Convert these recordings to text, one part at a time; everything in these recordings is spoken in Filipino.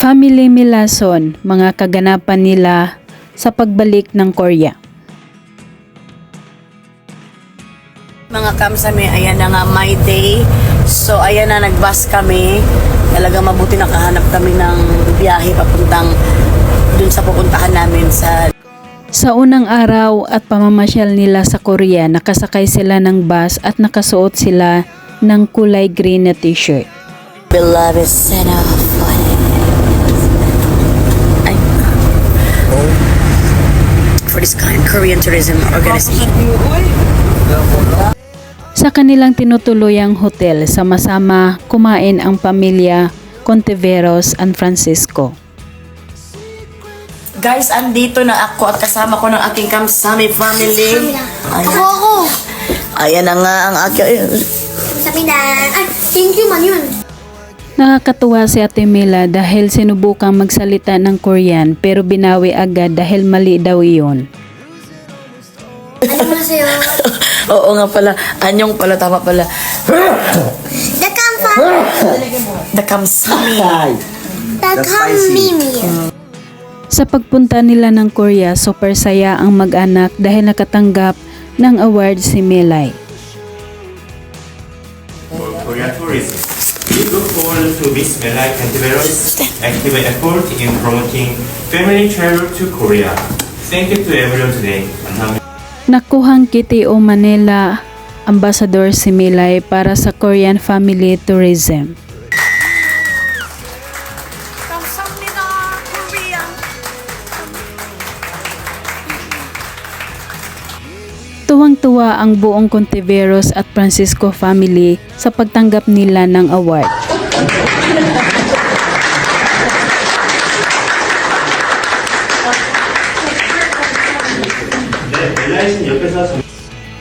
Family Milason, mga kaganapan nila sa pagbalik ng Korea. Mga kamsami, ayan na nga my day. So ayan na, nagbus kami. Talagang mabuti nakahanap kami ng biyahe papuntang dun sa pupuntahan namin sa Sa unang araw at pamamasyal nila sa Korea, nakasakay sila ng bus at nakasuot sila ng kulay green na t-shirt. beloved center of Ay. For this kind Korean tourism organization. Sa kanilang tinutuluyang hotel, sama-sama kumain ang pamilya Contiveros and Francisco. Guys, andito na ako at kasama ko ng aking kamsami family. Ako, Ayan, ako. ayan na nga ang aking... Sabi na, ay, thank you man yun. Nakakatuwa si Ate Mila dahil sinubukang magsalita ng Korean pero binawi agad dahil mali daw iyon. Ano mo na sa'yo? Oo nga pala, anyong pala, tama pala. The kampa, The kamsami. the kamimi. Sa pagpunta nila ng Korea, super saya ang mag-anak dahil nakatanggap ng award si Melay. For Korean tourism, we look forward to Miss Melay Cantivero's active effort in promoting family travel to Korea. Thank you to everyone today. Nakuhang Kitty o Manila Ambassador si Milay para sa Korean Family Tourism. Tuwang-tuwa ang buong Contiveros at Francisco family sa pagtanggap nila ng award.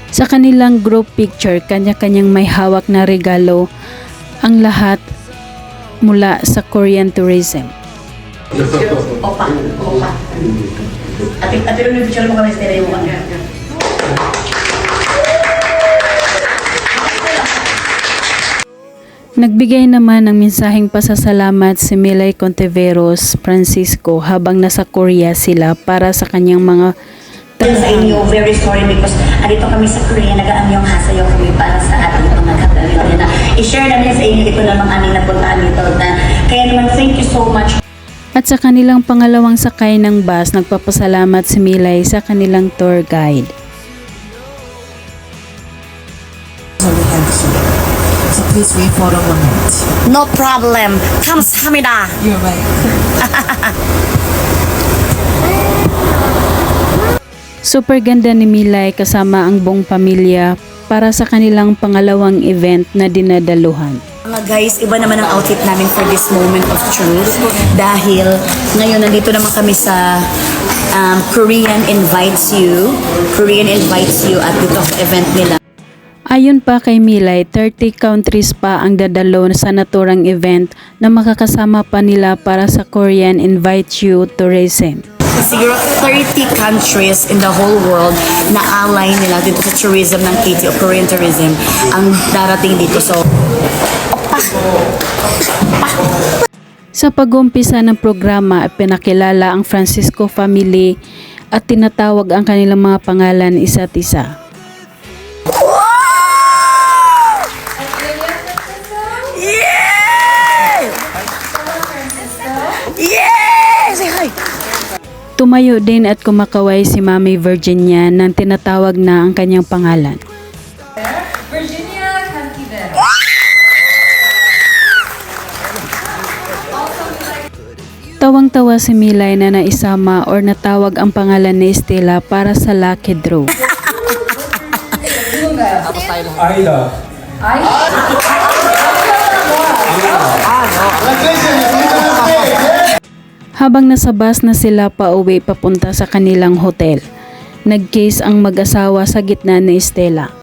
Sa kanilang group picture, kanya-kanyang may hawak na regalo ang lahat mula sa Korean tourism. Opa, opa. Ate, ate, ate, ate, ate, ate, ate, ate, ate, ate, Nagbigay naman ng mensaheng pasasalamat si Milay Contiveros Francisco habang nasa Korea sila para sa kanyang mga sa inyo, very sorry because andito kami sa Korea, nag-aamyong hasayaw kami para sa ating mga kapamilya na i-share namin sa inyo ito namang aming napuntaan dito na kaya naman thank you so much At sa kanilang pangalawang sakay ng bus, nagpapasalamat si Milay sa kanilang tour guide. So please wait for a moment. No problem. 감사합니다. You're right. Super ganda ni Milay kasama ang buong pamilya para sa kanilang pangalawang event na dinadaluhan. Mga guys, iba naman ang outfit namin for this moment of truth dahil ngayon nandito naman kami sa um, Korean Invites You. Korean Invites You at dito sa event nila. Ayon pa kay Milay, 30 countries pa ang dadalo sa naturang event na makakasama pa nila para sa Korean Invite You Tourism. Siguro 30 countries in the whole world na ally nila dito sa tourism ng KT o Korean tourism ang darating dito. So, Sa pag-umpisa ng programa, pinakilala ang Francisco family at tinatawag ang kanilang mga pangalan isa't isa. Tumayo din at kumakaway si Mami Virginia nang tinatawag na ang kanyang pangalan. Tawang-tawa si Milay na naisama or natawag ang pangalan ni Estela para sa lucky draw. Habang nasa bus na sila pa uwi papunta sa kanilang hotel, nag-case ang mag-asawa sa gitna ni Estela.